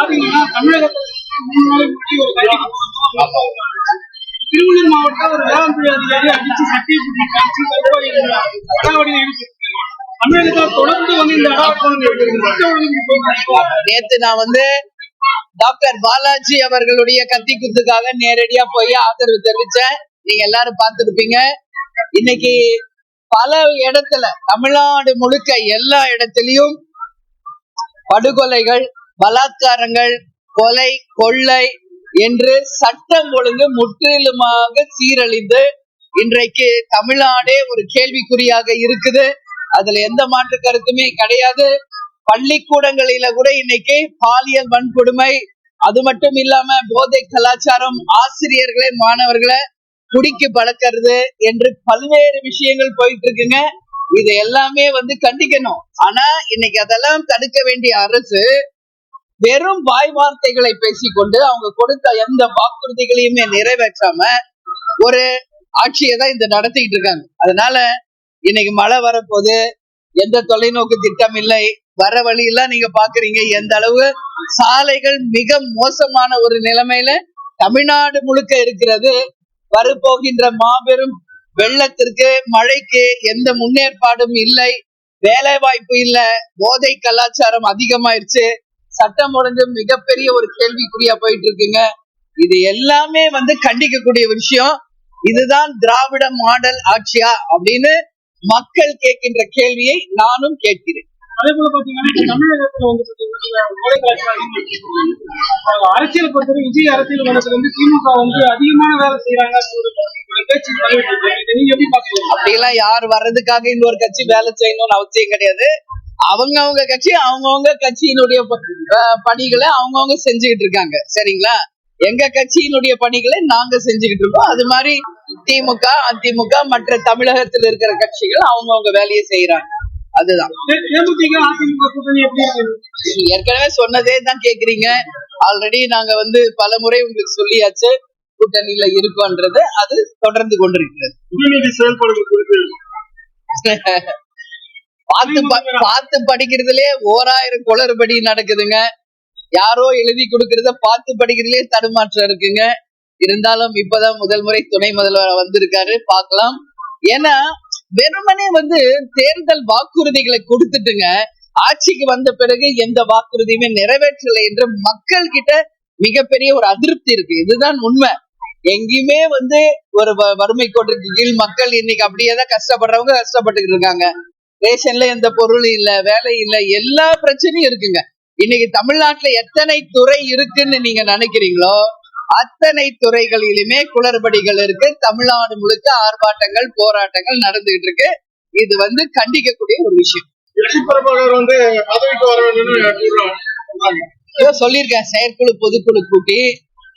பாத்தீங்கன்னா தமிழகத்துல மூணு நாளைக்கு ஒரு திருவள்ளூர் மாவட்டம் ஒரு வேளாண்துறை அதிகாரி அடிச்சு சட்டியை பிடிச்சி கடிச்சு கருப்பாடி அடாவடி தொடர்ந்து வந்து இந்த அடாவடி நேத்து நான் வந்து டாக்டர் பாலாஜி அவர்களுடைய கத்தி குத்துக்காக நேரடியா போய் ஆதரவு தெரிவிச்சேன். நீங்க எல்லாரும் பார்த்திருப்பீங்க. இன்னைக்கு பல இடத்துல தமிழ்நாடு முழுக்க எல்லா இடத்துலயும் படுகொலைகள் பலாத்காரங்கள் கொலை கொள்ளை என்று சட்டம் ஒழுங்கு முற்றிலுமாக சீரழிந்து இன்றைக்கு தமிழ்நாடே ஒரு கேள்விக்குறியாக இருக்குது. அதுல எந்த மாற்று கருத்துமே கிடையாது. பள்ளிக்கூடங்களில கூட இன்னைக்கு பாலியல் வன்கொடுமை அது மட்டும் இல்லாம போதை கலாச்சாரம் ஆசிரியர்களை மாணவர்களை குடிக்கு பழக்கிறது என்று பல்வேறு விஷயங்கள் போயிட்டு இருக்குங்க இது எல்லாமே வந்து கண்டிக்கணும். ஆனா இன்னைக்கு அதெல்லாம் தடுக்க வேண்டிய அரசு வெறும் வாய் வார்த்தைகளை பேசிக்கொண்டு அவங்க கொடுத்த எந்த வாக்குறுதிகளையுமே நிறைவேற்றாம ஒரு ஆட்சியை தான் இந்த நடத்திட்டு இருக்காங்க. அதனால இன்னைக்கு மழை வரப்போது எந்த தொலைநோக்கு திட்டம் இல்லை. வர வழியெல்லாம் நீங்க பாக்குறீங்க. எந்த அளவு சாலைகள் மிக மோசமான ஒரு நிலைமையில தமிழ்நாடு முழுக்க இருக்கிறது. வரப்போகின்ற மாபெரும் வெள்ளத்திற்கு மழைக்கு எந்த முன்னேற்பாடும் இல்லை. வேலை வாய்ப்பு இல்லை. போதை கலாச்சாரம் அதிகமாயிருச்சு. சட்டம் ஒழுங்கு மிகப்பெரிய ஒரு கேள்விக்குறியா போயிட்டு இருக்குங்க இது எல்லாமே வந்து கண்டிக்கக்கூடிய விஷயம். இதுதான் திராவிட மாடல் ஆட்சியா அப்படின்னு மக்கள் கேட்கின்ற கேள்வியை நானும் கேட்கிறேன். அதே போல பாத்தீங்கன்னா தமிழகத்துல வந்து. அரசியல் பொறுத்தவரை விஜய் அரசியல் வளத்துல வந்து திமுக வந்து அதிகமான வேலை செய்யறாங்க அப்படியெல்லாம் யார் வர்றதுக்காக இன்னொரு கட்சி வேலை செய்யணும்னு அவசியம் கிடையாது. அவங்கவங்க கட்சி அவங்கவங்க கட்சியினுடைய பணிகளை அவங்கவங்க செஞ்சுக்கிட்டு இருக்காங்க. சரிங்களா? எங்க கட்சியினுடைய பணிகளை நாங்க செஞ்சுக்கிட்டு இருக்கோம். அது மாதிரி திமுக அதிமுக மற்ற தமிழகத்தில் இருக்கிற கட்சிகள் அவங்கவங்க வேலையை செய்யறாங்க அதுதான். ஏற்கனவே சொன்னதே தான் கேக்குறீங்க. ஆல்ரெடி நாங்க வந்து பல முறை உங்களுக்கு சொல்லியாச்சு. கூட்டணியில இருக்கோன்றது அது தொடர்ந்து கொண்டிருக்கிறது. பார்த்து பார்த்து படிக்கிறதுலயே ஓராயிரம் குளறுபடி நடக்குதுங்க. யாரோ எழுதி கொடுக்கறத பார்த்து படிக்கிறதுலயே தடுமாற்றம் இருக்குங்க. இருந்தாலும் இப்பதான் முதல் முறை துணை முதல்வர் வந்திருக்காரு. பார்க்கலாம். ஏன்னா வெறுமனே வந்து தேர்தல் வாக்குறுதிகளை கொடுத்துட்டுங்க. ஆட்சிக்கு வந்த பிறகு எந்த வாக்குறுதியுமே நிறைவேற்றலை என்று மக்கள் கிட்ட மிகப்பெரிய ஒரு அதிருப்தி இருக்கு. இதுதான் உண்மை. எங்கேயுமே வந்து ஒரு வ- வறுமை கோட்டிற்கு கீழ் மக்கள் இன்னைக்கு அப்படியே தான் கஷ்டப்படுறவங்க கஷ்டப்பட்டுக்கிட்டு இருக்காங்க. ரேஷன்ல எந்த பொருளும் இல்ல வேலை இல்ல எல்லா பிரச்சனையும் இருக்குங்க. இன்னைக்கு தமிழ்நாட்டுல எத்தனை துறை இருக்குன்னு நீங்க நினைக்கிறீங்களோ அத்தனை துறைகளிலுமே குளறுபடிகள் இருக்கு. தமிழ்நாடு முழுக்க ஆர்ப்பாட்டங்கள் போராட்டங்கள் நடந்துகிட்டு இருக்கு. இது வந்து கண்டிக்கக்கூடிய ஒரு விஷயம். வந்து பதவிக்கு வர வேண்டும் இதோ சொல்லியிருக்கேன் செயற்குழு பொதுக்குழு கூட்டி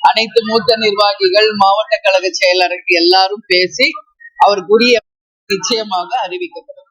அனைத்து மூத்த நிர்வாகிகள் மாவட்ட கழக செயலாளர்கள் எல்லாரும் பேசி அவருக்குரிய நிச்சயமாக அறிவிக்கப்படும்.